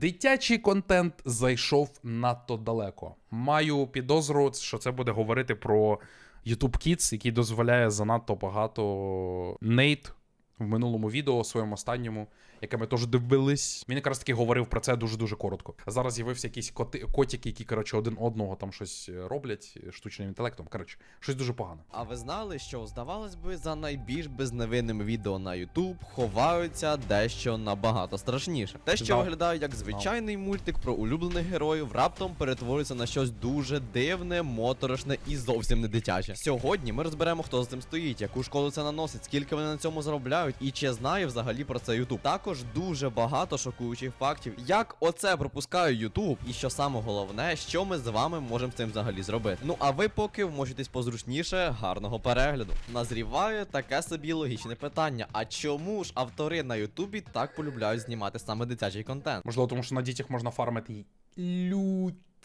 Дитячий контент зайшов надто далеко. Маю підозру, що це буде говорити про YouTube Kids, який дозволяє занадто багато Нейт в минулому відео, своєму останньому, яке ми теж дивились. Він якраз таки говорив про це дуже-дуже коротко. А зараз з'явився якийсь коти, котики, які, коротше, один одного там щось е, роблять е, штучним інтелектом. Коротше, щось дуже погано. А ви знали, що здавалось би, за найбільш безневинними відео на YouTube ховаються дещо набагато страшніше. Те, що Знав. виглядає як звичайний мультик про улюблених героїв, раптом перетворюється на щось дуже дивне, моторошне і зовсім не дитяче. Сьогодні ми розберемо, хто за цим стоїть, яку шкоду це наносить, скільки вони на цьому заробляють, і чи знає взагалі про це YouTube. Також дуже багато шокуючих фактів, як оце пропускає YouTube, і що саме головне, що ми з вами можемо з цим взагалі зробити. Ну а ви поки вмочитесь позручніше, гарного перегляду. Назріває таке собі логічне питання: а чому ж автори на Ютубі так полюбляють знімати саме дитячий контент? Можливо, тому що на дітях можна фармити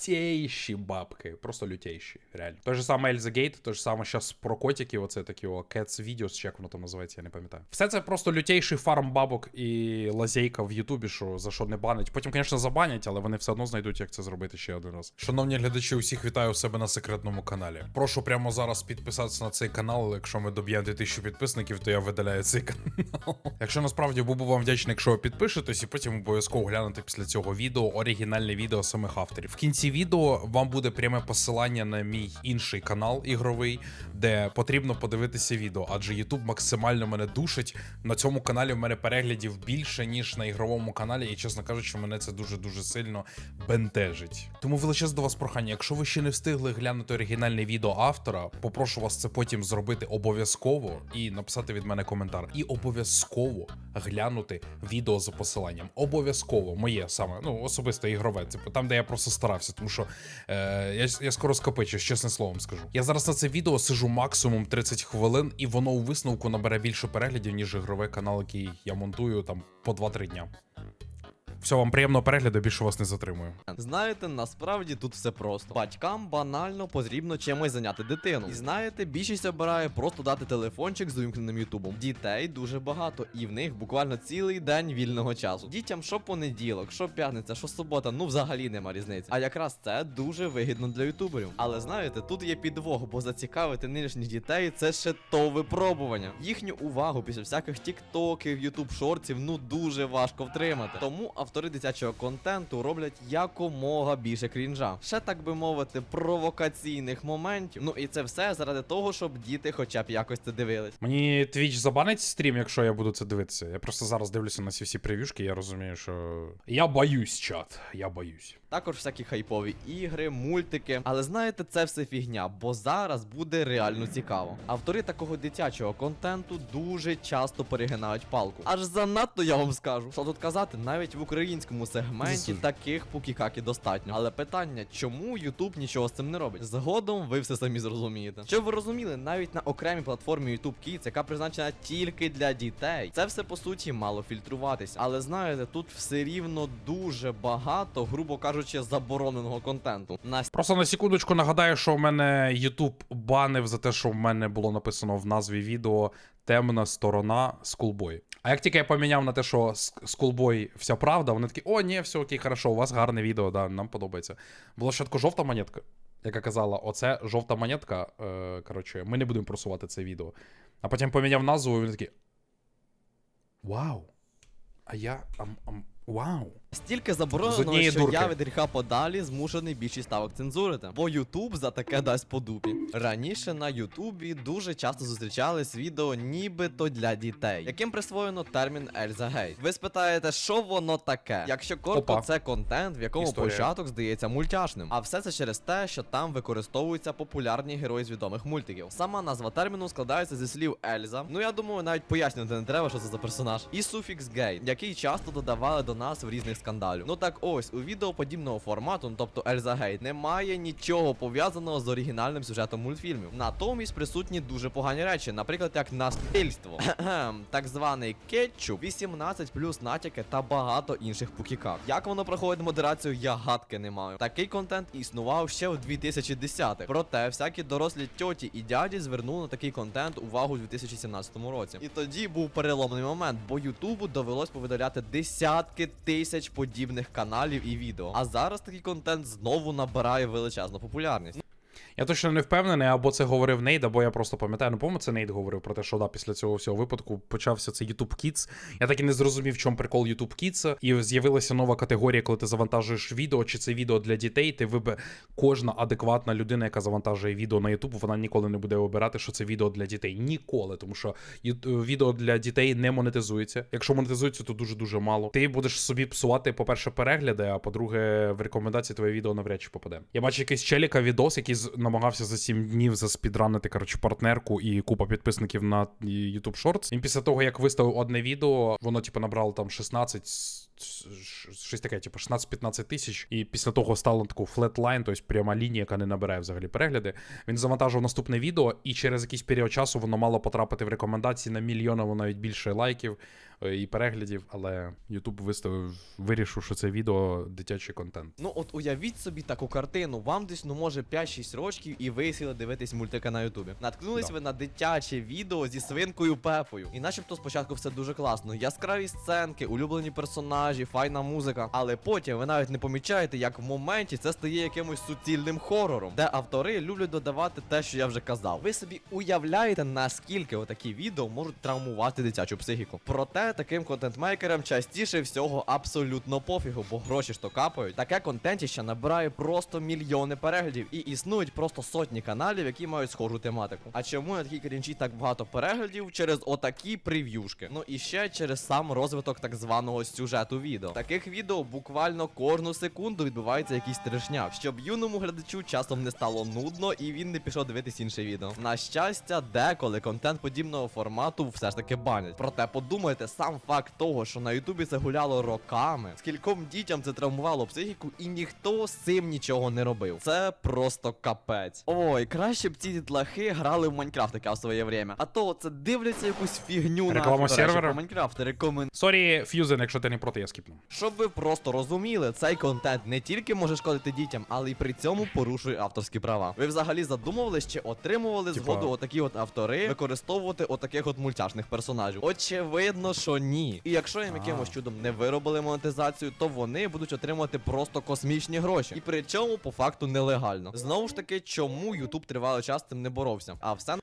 лютейші бабки. Просто лютейші, реально. Той же саме Ельза Гейт, той же саме зараз про котики, оце такі о Cats Videos, чи як воно там називається, я не пам'ятаю. Все це просто лютейший фарм бабок і лазейка в Ютубі, що за що не банить. Потім, звісно, забанять, але вони все одно знайдуть, як це зробити ще один раз. Шановні глядачі, усіх вітаю у себе на секретному каналі. Прошу прямо зараз підписатися на цей канал. Якщо ми доб'ємо 2000 підписників, то я видаляю цей канал. Якщо насправді би вам вдячний, якщо ви підпишетесь, і потім обов'язково глянути після цього відео оригінальне відео самих авторів. В кінці відео вам буде пряме посилання на мій інший канал ігровий, де потрібно подивитися відео, адже YouTube максимально мене душить. На цьому каналі в мене переглядів більше, ніж на ігровому каналі, і чесно кажучи, мене це дуже дуже сильно бентежить. Тому величезне до вас прохання, якщо ви ще не встигли глянути оригінальне відео автора, попрошу вас це потім зробити обов'язково і написати від мене коментар. І обов'язково глянути відео за посиланням. Обов'язково моє саме, ну особисто ігрове, типу там, де я просто старався, тому що е, я, я скоро скопичу, чесне словом скажу. Я зараз на це відео сижу максимум 30 хвилин, і воно у висновку набере більше переглядів, ніж ігровий канал, який я монтую там по 2-3 дня. Все, вам приємного перегляду, більше вас не затримую. Знаєте, насправді тут все просто. Батькам банально потрібно чимось зайняти дитину. І знаєте, більшість обирає просто дати телефончик з увімкненим ютубом. Дітей дуже багато, і в них буквально цілий день вільного часу. Дітям що понеділок, що п'ятниця, що субота, ну взагалі нема різниці. А якраз це дуже вигідно для ютуберів. Але знаєте, тут є підвох, бо зацікавити нинішніх дітей це ще то випробування. Їхню увагу після всяких тіктоків, ютуб шортів, ну дуже важко втримати. Тому автори дитячого контенту роблять якомога більше крінжа. Ще так би мовити, провокаційних моментів. Ну і це все заради того, щоб діти хоча б якось це дивились. Мені твіч забанить стрім, якщо я буду це дивитися. Я просто зараз дивлюся на ці всі прев'юшки, я розумію, що. Я боюсь, чат. Я боюсь. Також всякі хайпові ігри, мультики. Але знаєте, це все фігня, бо зараз буде реально цікаво. Автори такого дитячого контенту дуже часто перегинають палку. Аж занадто я вам скажу. Що тут казати, навіть в українському сегменті таких пукікакі достатньо. Але питання, чому YouTube нічого з цим не робить? Згодом ви все самі зрозумієте. Щоб ви розуміли, навіть на окремій платформі YouTube Kids, яка призначена тільки для дітей, це все по суті мало фільтруватися. Але знаєте, тут все рівно дуже багато, грубо кажучи, забороненого контенту. На Просто на секундочку нагадаю, що в мене YouTube банив за те, що в мене було написано в назві відео темна сторона Schoolboy. А як тільки я поміняв на те, що Ск- Schoolboy вся правда, вони такі, о, ні, все окей, хорошо, у вас гарне відео, да, нам подобається. Була спочатку жовта монетка, яка казала, оце жовта монетка. Е, коротше, ми не будемо просувати це відео. А потім поміняв назву, і вони такі. Вау! А я. Ам, ам, вау! Стільки З забороненого, однієї що дурки. я від гріха подалі змушений більшість ставок цензурити. Бо Ютуб за таке дасть по дупі. Раніше на Ютубі дуже часто зустрічались відео нібито для дітей, яким присвоєно термін Ельза Гейт. Ви спитаєте, що воно таке? Якщо коротко, Опа. це контент, в якому Історія. початок здається мультяшним. А все це через те, що там використовуються популярні герої з відомих мультиків. Сама назва терміну складається зі слів Ельза. Ну я думаю, навіть пояснювати не треба, що це за персонаж. І суфікс гейт, який часто додавали до нас в різних скандалів. Ну так ось, у відео подібного формату, ну, тобто Ельза Гейт, немає нічого пов'язаного з оригінальним сюжетом мультфільмів. Натомість присутні дуже погані речі, наприклад, як насильство, так званий кетчуп, 18 плюс натяки та багато інших пукіках. Як воно проходить модерацію, я гадки не маю. Такий контент існував ще в 2010-х. Проте всякі дорослі тьоті і дяді звернули на такий контент увагу у 2017 році. І тоді був переломний момент, бо Ютубу довелось повидаляти десятки тисяч подібних каналів і відео. А зараз такий контент знову набирає величезну популярність. Я точно не впевнений, або це говорив Нейд, або я просто пам'ятаю. Ну, по-моєму, це Нейд говорив про те, що да, після цього всього випадку почався цей YouTube Kids. Я так і не зрозумів, в чому прикол YouTube Kids. І з'явилася нова категорія, коли ти завантажуєш відео, чи це відео для дітей. Ти вибе кожна адекватна людина, яка завантажує відео на YouTube, вона ніколи не буде вибирати, що це відео для дітей. Ніколи, тому що відео для дітей не монетизується. Якщо монетизується, то дуже дуже мало. Ти будеш собі псувати, по-перше, перегляди, а по-друге, в рекомендації твоє відео навряд чи попаде. Я бачу якийсь челіка відос, який з- намагався за 7 днів заспідранити, коротше, партнерку і купа підписників на YouTube Shorts. І після того, як виставив одне відео, воно типу набрало там 16 с- с- щось таке, типу 16-15 тисяч, і після того стало таку флетлайн, тобто пряма лінія, яка не набирає взагалі перегляди. Він завантажив наступне відео, і через якийсь період часу воно мало потрапити в рекомендації на мільйон або навіть більше лайків е, і переглядів. Але YouTube виставив, вирішив, що це відео дитячий контент. Ну от уявіть собі таку картину. Вам десь ну може 5-6 років, і ви сіли дивитись мультика на Ютубі. Наткнулись Да. ви на дитяче відео зі свинкою Пепою. І начебто спочатку все дуже класно. Яскраві сценки, улюблені персонажі, файна музика. Але потім ви навіть не помічаєте, як в моменті це стає якимось суцільним хорором, де автори люблять додавати те, що я вже казав. Ви собі уявляєте, наскільки отакі відео можуть травмувати дитячу психіку. Проте таким контентмейкерам частіше всього абсолютно пофігу, бо гроші ж то капають. Таке контентіще набирає просто мільйони переглядів, і існують просто сотні каналів, які мають схожу тематику. А чому на такій крінчі так багато переглядів? Через отакі прев'юшки. Ну і ще через сам розвиток так званого сюжету відео. Таких відео буквально кожну секунду відбувається якийсь трешняк, щоб юному глядачу часом не стало нудно і він не пішов дивитись інше відео. На щастя, деколи контент подібного формату все ж таки банять. Проте подумайте, сам факт того, що на Ютубі це гуляло роками, скільком дітям це травмувало психіку, і ніхто з цим нічого не робив. Це просто капець. Ой, краще б ці дітлахи грали в Майнкрафт в своє время. А то це дивляться якусь фігню Реклама нашу, сервера? Майнкрафт. Рекомен... Сорі, Ф'юзен, якщо ти не проти, я скіпну. Щоб ви просто розуміли, цей контент не тільки може шкодити дітям, але й при цьому порушує авторські права. Ви взагалі задумувались, чи отримували Типа- згоду отакі от автори використовувати отаких от мультяшних персонажів? Очевидно, що ні. І якщо їм якимось чудом не виробили монетизацію, то вони будуть отримувати просто космічні гроші. І при цьому по факту нелегально. Знову ж таки, чому YouTube тривалий час з цим не боровся? А все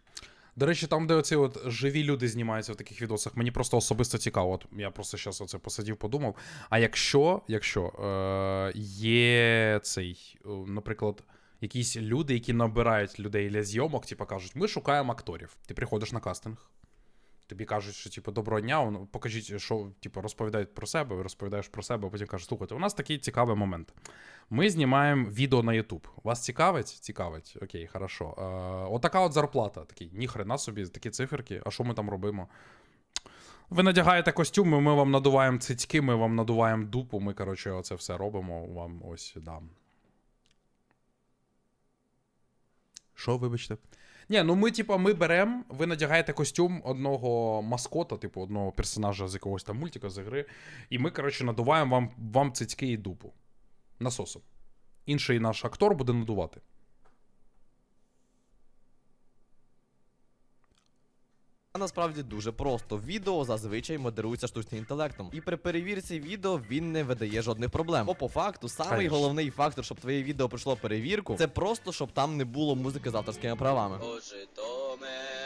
До речі, там, де оці от живі люди знімаються в таких відосах, мені просто особисто цікаво. От я просто зараз оце посидів, подумав. А якщо, якщо е, є цей, е, наприклад, якісь люди, які набирають людей для зйомок, типу кажуть, ми шукаємо акторів. Ти приходиш на кастинг. Тобі кажуть, що типу, доброго дня, покажіть, що типу, розповідають про себе, розповідаєш про себе, а потім кажуть, слухайте, у нас такий цікавий момент. Ми знімаємо відео на YouTube. Вас цікавить? Цікавить. Окей, хорошо. Е, отака от зарплата. Такий, ніхрена собі, такі циферки. А що ми там робимо? Ви надягаєте костюми, ми вам надуваємо цицьки, ми вам надуваємо дупу. Ми, коротше, оце все робимо. Вам ось дам. Що, вибачте? Ні, ну ми, типа, ми беремо, ви надягаєте костюм одного маскота, типу, одного персонажа з якогось там мультика з гри. і ми, коротше, надуваємо вам, вам цицьки і дупу. Насосом. Інший наш актор буде надувати. А Насправді дуже просто. Відео зазвичай модерується штучним інтелектом. І при перевірці відео він не видає жодних проблем. Бо по факту, самий Конечно. головний фактор, щоб твоє відео пройшло перевірку, це просто щоб там не було музики з авторськими правами. Боже, Житомир,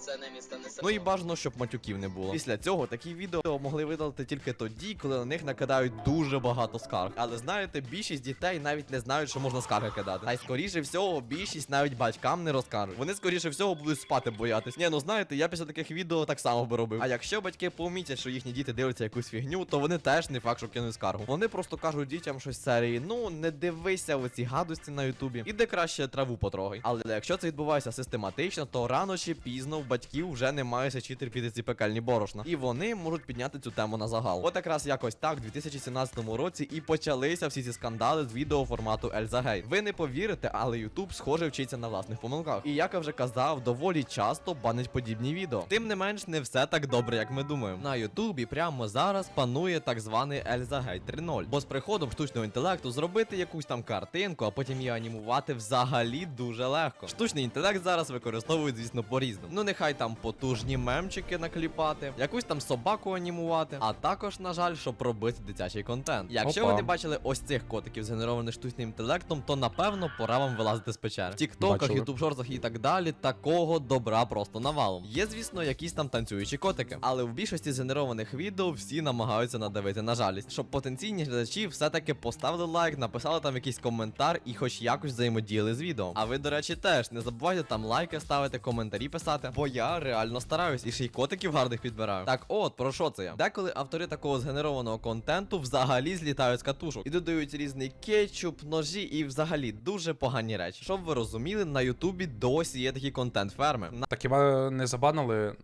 це не місто не село. Ну і бажано, щоб матюків не було. Після цього такі відео могли видалити тільки тоді, коли на них накидають дуже багато скарг. Але знаєте, більшість дітей навіть не знають, що можна скарги кидати. Та й скоріше всього, більшість навіть батькам не розкажуть. Вони скоріше всього будуть спати боятись. Ні, ну знаєте, я після таких відео так само би робив. А якщо батьки помітять, що їхні діти дивляться якусь фігню, то вони теж не факт, що кинуть скаргу. Вони просто кажуть дітям щось серії: ну не дивися в ці гадості на Ютубі. Іди краще траву потрогай. Але якщо це відбувається систематично, то рано чи пізно батьків вже немає сечі терпіти ці пекельні борошна. І вони можуть підняти цю тему на загал. От якраз якось так, в 2017 році і почалися всі ці скандали з відео формату Ельза Гей. Ви не повірите, але Ютуб схоже вчиться на власних помилках. І як я вже казав, доволі часто банить подібні відео. Тим не менш, не все так добре, як ми думаємо. На Ютубі прямо зараз панує так званий Ельза Гей 3.0. Бо з приходом штучного інтелекту зробити якусь там картинку, а потім її анімувати взагалі дуже легко. Штучний інтелект зараз використовують, звісно, по-різному. Ну нехай нехай там потужні мемчики накліпати, якусь там собаку анімувати, а також, на жаль, щоб робити дитячий контент. Якщо Опа. ви не бачили ось цих котиків, згенерованих штучним інтелектом, то напевно пора вам вилазити з печери. В тіктоках, Бачили. ютуб шортах і так далі, такого добра просто навалом. Є, звісно, якісь там танцюючі котики, але в більшості згенерованих відео всі намагаються надавити на жалість, щоб потенційні глядачі все-таки поставили лайк, написали там якийсь коментар і хоч якось взаємодіяли з відео. А ви, до речі, теж не забувайте там лайки ставити, коментарі писати, бо я реально стараюсь і ще й котиків гарних підбираю. Так от, про що це я? Деколи автори такого згенерованого контенту взагалі злітають з катушок і додають різний кетчуп, ножі і взагалі дуже погані речі. Щоб ви розуміли, на Ютубі досі є такі контент-ферми. Так хіба не забанили.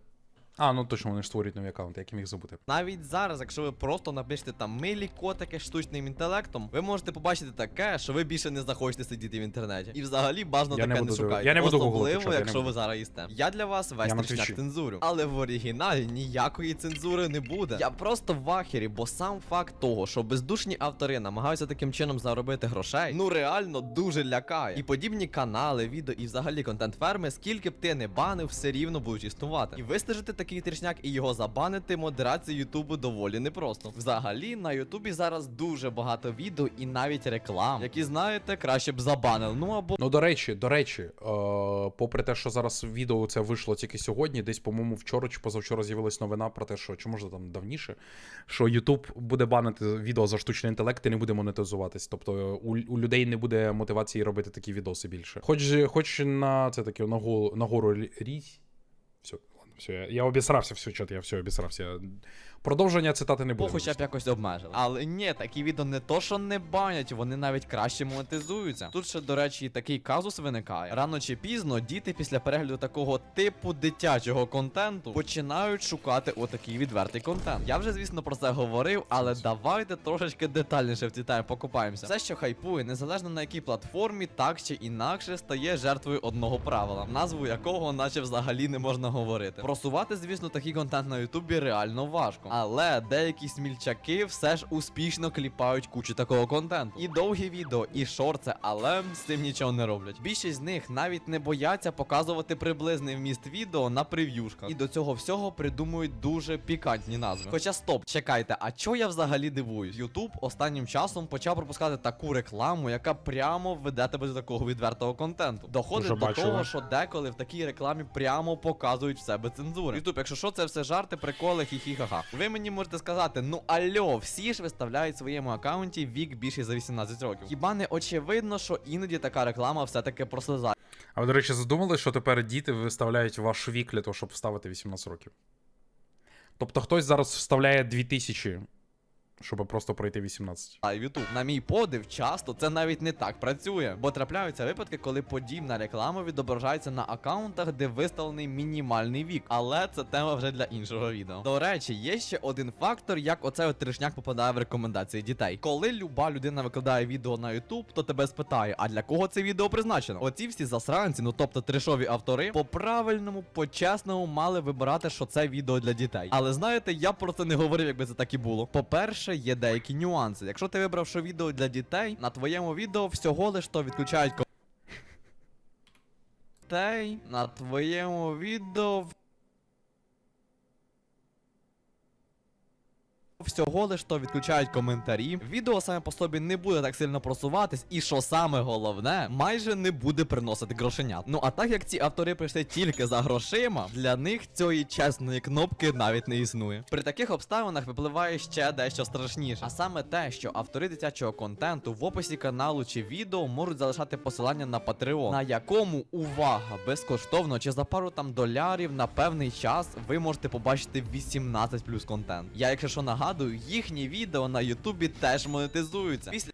А, ну точно вони ж створюють нові аккаунти, як я міг забути. Навіть зараз, якщо ви просто напишете там милі котики штучним інтелектом, ви можете побачити таке, що ви більше не захочете сидіти в інтернеті. І взагалі бажано не таке не, буду шукайте. Я не буду гуглити, Особливо, чувак, я не якщо ви зараз їсте. Я для вас весь на цензурю. Але в оригіналі ніякої цензури не буде. Я просто в ахері, бо сам факт того, що бездушні автори намагаються таким чином заробити грошей, ну реально дуже лякає. І подібні канали, відео і взагалі контент ферми, скільки б ти не банив, все рівно будуть існувати. І вистежити такий трішняк і його забанити модерації Ютубу доволі непросто. Взагалі на Ютубі зараз дуже багато відео і навіть реклам, які знаєте, краще б забанили. Ну або Ну, до речі, до речі, е, попри те, що зараз відео це вийшло тільки сьогодні, десь, по-моєму, вчора чи позавчора з'явилась новина про те, що чи може там давніше, що YouTube буде банити відео за штучний інтелект і не буде монетизуватись. Тобто у, у людей не буде мотивації робити такі відоси більше. Хоч, хоч на це таке нагору, нагору лі- різь. Все, все, я, я обісрався, все, чот, я все обісрався. Продовження цитати не буде. хоча б якось обмежили. Але ні, такі відео не то, що не банять, вони навіть краще монетизуються. Тут ще, до речі, і такий казус виникає. Рано чи пізно діти після перегляду такого типу дитячого контенту починають шукати отакий відвертий контент. Я вже, звісно, про це говорив, але давайте трошечки детальніше в цій темі покупаємося. Все, що хайпує, незалежно на якій платформі, так чи інакше стає жертвою одного правила, назву якого, наче взагалі не можна говорити. Просувати, звісно, такий контент на Ютубі реально важко. Але деякі смільчаки все ж успішно кліпають кучу такого контенту. І довгі відео, і шорти, але з цим нічого не роблять. Більшість з них навіть не бояться показувати приблизний вміст відео на прев'юшках. І до цього всього придумують дуже пікантні назви. Хоча стоп, чекайте, а чо я взагалі дивуюсь? Ютуб останнім часом почав пропускати таку рекламу, яка прямо веде тебе до такого відвертого контенту. Доходить Уже до бачили. того, що деколи в такій рекламі прямо показують в себе цензури. Ютуб, якщо що, це все жарти, приколи, хі-хі-ха-ха. Ви мені можете сказати, ну альо, всі ж виставляють в своєму аккаунті вік більше за 18 років. Хіба не очевидно, що іноді така реклама все-таки прослизає? А ви, до речі, задумали, що тепер діти виставляють ваш вік для того, щоб вставити 18 років. Тобто хтось зараз вставляє 2000, щоб просто пройти 18. А Ютуб, на мій подив, часто це навіть не так працює, бо трапляються випадки, коли подібна реклама відображається на аккаунтах, де виставлений мінімальний вік. Але це тема вже для іншого відео. До речі, є ще один фактор, як оцей тришняк попадає в рекомендації дітей. Коли люба людина викладає відео на Ютуб, то тебе спитає, а для кого це відео призначено? Оці всі засранці, ну тобто трешові автори, по правильному, по чесному мали вибирати, що це відео для дітей. Але знаєте, я про це не говорив, якби це так і було. По-перше, є деякі нюанси. Якщо ти вибрав, що відео для дітей, на твоєму відео всього лиш то відключають на твоєму відео Всього лиш то відключають коментарі. Відео саме по собі не буде так сильно просуватись, і що саме головне, майже не буде приносити грошенят. Ну а так як ці автори прийшли тільки за грошима, для них цієї чесної кнопки навіть не існує. При таких обставинах випливає ще дещо страшніше. А саме те, що автори дитячого контенту в описі каналу чи відео можуть залишати посилання на Patreon, на якому увага безкоштовно чи за пару там долярів на певний час ви можете побачити 18 плюс контент. Я, якщо що нагадую, їхні відео на Ютубі теж монетизуються. Після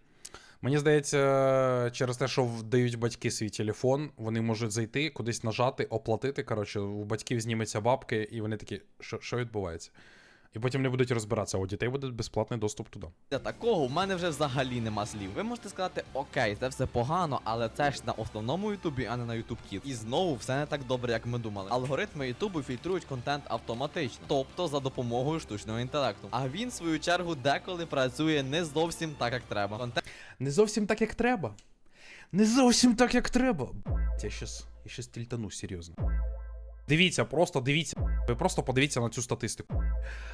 Мені здається, через те, що вдають батьки свій телефон, вони можуть зайти, кудись нажати, оплатити. Коротше, у батьків зніметься бабки, і вони такі, що, що відбувається? І потім не будуть розбиратися, а у дітей буде безплатний доступ туди. Для такого в мене вже взагалі нема слів. Ви можете сказати, окей, це все погано, але це ж на основному Ютубі, а не на YouTube Kids. І знову все не так добре, як ми думали. Алгоритми Ютубу фільтрують контент автоматично, тобто за допомогою штучного інтелекту. А він, в свою чергу, деколи працює не зовсім так, як треба. Контент Не зовсім так, як треба. Не зовсім так, як треба. Я щас, я щас тільтану, серйозно. Дивіться, просто дивіться. Ви просто подивіться на цю статистику.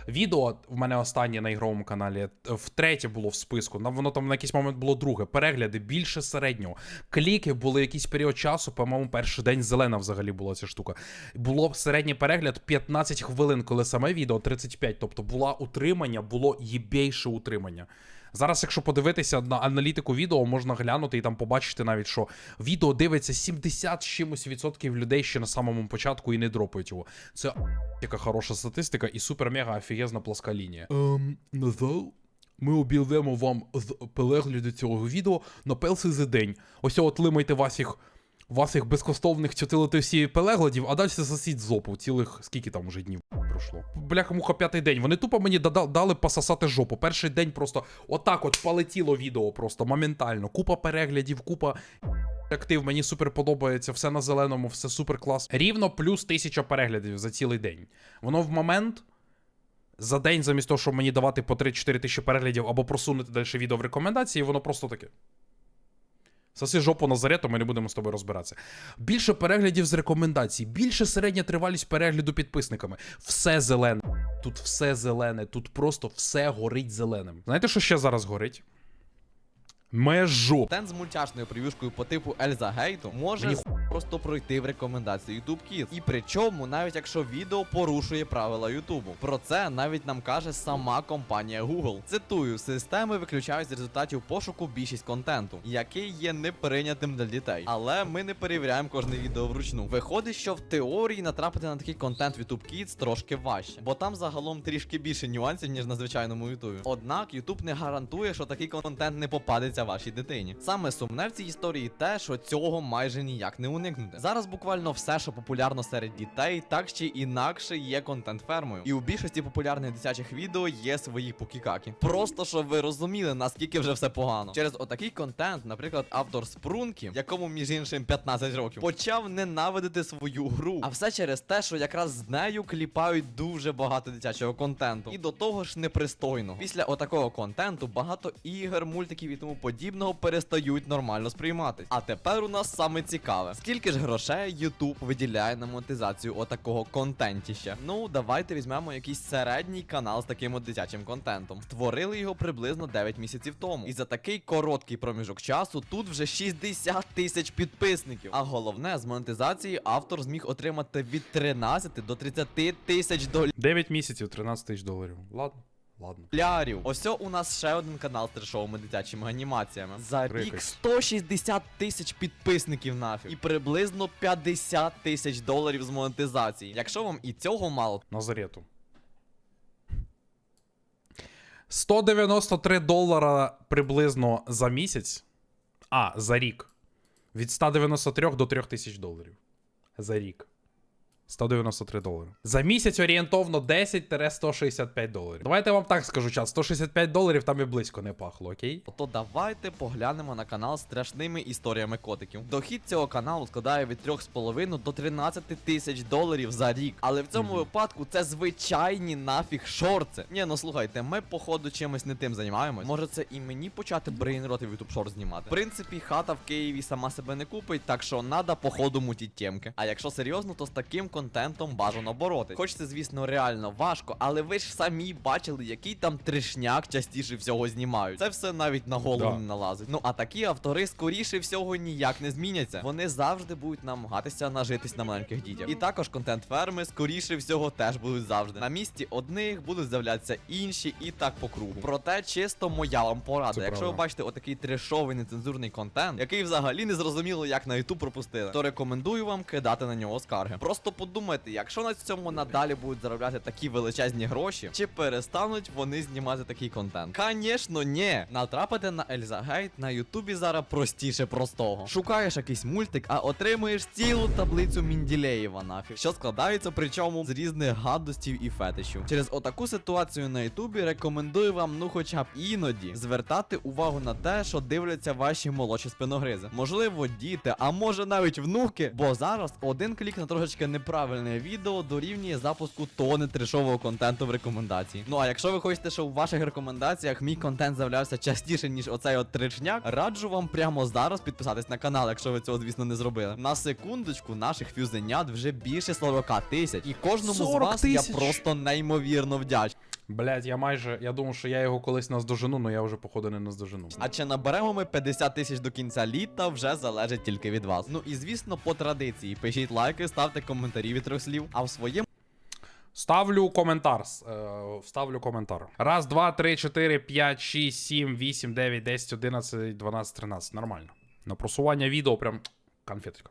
Відео в мене останнє на ігровому каналі е, втретє було в списку. Воно там на якийсь момент було друге. Перегляди більше середнього. Кліки були якийсь період часу, по-моєму, перший день зелена взагалі була ця штука. Було середній перегляд 15 хвилин, коли саме відео 35. Тобто була утримання, було єбейше утримання. Зараз, якщо подивитися на аналітику відео, можна глянути і там побачити навіть, що відео дивиться 70 з чимось відсотків людей ще на самому початку і не дропають його. Це яка хороша статистика і супер-мега офігезна плоска лінія. Ем, Назал, ми обійдемо вам з перегляду цього відео на пелси за день. Ось от лимайте ваших, ваших безкоштовних 4 переглядів, а далі засіть зопу. Цілих скільки там уже днів пройшло. Бляха муха п'ятий день. Вони тупо мені дали пососати жопу. Перший день просто отак от полетіло відео просто моментально. Купа переглядів, купа актив, мені супер подобається, все на зеленому, все супер клас. Рівно плюс тисяча переглядів за цілий день. Воно в момент. За день, замість того, щоб мені давати по 3-4 тисячі переглядів або просунути далі відео в рекомендації, воно просто таке. Соси жопу Назарету, ми не будемо з тобою розбиратися. Більше переглядів з рекомендацій, більше середня тривалість перегляду підписниками. Все зелене. Тут все зелене, тут просто все горить зеленим. Знаєте, що ще зараз горить? Межу. Тен з мультяшною прив'юшкою по типу Ельза Гейту може Мені просто пройти в рекомендації YouTube Kids. І причому, навіть якщо відео порушує правила YouTube. Про це навіть нам каже сама компанія Google. Цитую: системи виключають з результатів пошуку більшість контенту, який є неприйнятим для дітей. Але ми не перевіряємо кожне відео вручну. Виходить, що в теорії натрапити на такий контент в YouTube Kids трошки важче, бо там загалом трішки більше нюансів, ніж на звичайному YouTube. Однак YouTube не гарантує, що такий контент не попадеться вашій дитині. Саме сумне в цій історії те, що цього майже ніяк не уникнути. Зараз буквально все, що популярно серед дітей, так чи інакше є контент фермою. І у більшості популярних дитячих відео є свої покікаки. Просто щоб ви розуміли, наскільки вже все погано. Через отакий контент, наприклад, автор Спрункі, якому між іншим 15 років, почав ненавидити свою гру. А все через те, що якраз з нею кліпають дуже багато дитячого контенту. І до того ж непристойного. Після отакого контенту багато ігор, мультиків і тому подібного перестають нормально сприйматись. А тепер у нас саме цікаве. Скільки ж грошей YouTube виділяє на монетизацію отакого контентіща? Ну, давайте візьмемо якийсь середній канал з таким от дитячим контентом. Створили його приблизно 9 місяців тому. І за такий короткий проміжок часу тут вже 60 тисяч підписників. А головне, з монетизації автор зміг отримати від 13 до 30 тисяч доларів. 9 місяців, 13 тисяч доларів. Ладно, ладно. Лярів. Ось у нас ще один канал з трешовими дитячими анімаціями. За рік 160 тисяч підписників нафіг. І приблизно 50 тисяч доларів з монетизації. Якщо вам і цього мало, Назарету. 193 долара приблизно за місяць. А, за рік. Від 193 до 3000 доларів. За рік. 193 долари. За місяць орієнтовно 10-165 доларів. Давайте я вам так скажу, чат. 165 доларів там і близько не пахло, окей? то давайте поглянемо на канал з страшними історіями котиків. Дохід цього каналу складає від 3,5 до 13 тисяч доларів за рік. Але в цьому Мгм. випадку це звичайні нафіг шорти. Ні, ну слухайте, ми походу чимось не тим займаємось. Може це і мені почати брейнроти в YouTube Short знімати. В принципі, хата в Києві сама себе не купить, так що надо походу мутіть темки. А якщо серйозно, то з таким контентом бажано боротись. Хоч це, звісно, реально важко, але ви ж самі бачили, який там трешняк частіше всього знімають. Це все навіть на голову Да. не налазить. Ну а такі автори скоріше всього ніяк не зміняться. Вони завжди будуть намагатися нажитись на маленьких дітях. І також контент ферми скоріше всього теж будуть завжди. На місці одних будуть з'являтися інші і так по кругу. Проте чисто моя вам порада. Це Якщо ви бачите отакий трешовий нецензурний контент, який взагалі не зрозуміло, як на YouTube пропустили, то рекомендую вам кидати на нього скарги. Просто подумайте, якщо на цьому надалі будуть заробляти такі величезні гроші, чи перестануть вони знімати такий контент? Звісно, ні. Натрапити на Ельза Гейт на Ютубі зараз простіше простого. Шукаєш якийсь мультик, а отримуєш цілу таблицю Мінділеєва нафіг, що складається причому з різних гадостів і фетишів. Через отаку ситуацію на Ютубі рекомендую вам, ну хоча б іноді, звертати увагу на те, що дивляться ваші молодші спиногризи. Можливо, діти, а може навіть внуки, бо зараз один клік на трошечки неправильно правильне відео дорівнює запуску тони трешового контенту в рекомендації. Ну а якщо ви хочете, щоб у ваших рекомендаціях мій контент з'являвся частіше, ніж оцей от тричняк, раджу вам прямо зараз підписатись на канал, якщо ви цього, звісно, не зробили. На секундочку, наших фюзенят вже більше 40 тисяч. І кожному з 40 вас я просто неймовірно вдячний. Блять, я майже. Я думав, що я його колись наздожену, але я вже походу не наздожену. А чи наберемо ми 50 тисяч до кінця літа, вже залежить тільки від вас. Ну і звісно, по традиції, пишіть лайки, ставте коментарі від трьох слів, а в своєму Ставлю коментар. Е, коментар. Раз, два, три, чотири, п'ять, шість, сім, вісім, дев'ять, десять, одинадцять, дванадцять, тринадцять. Нормально. На просування відео прям конфеточка.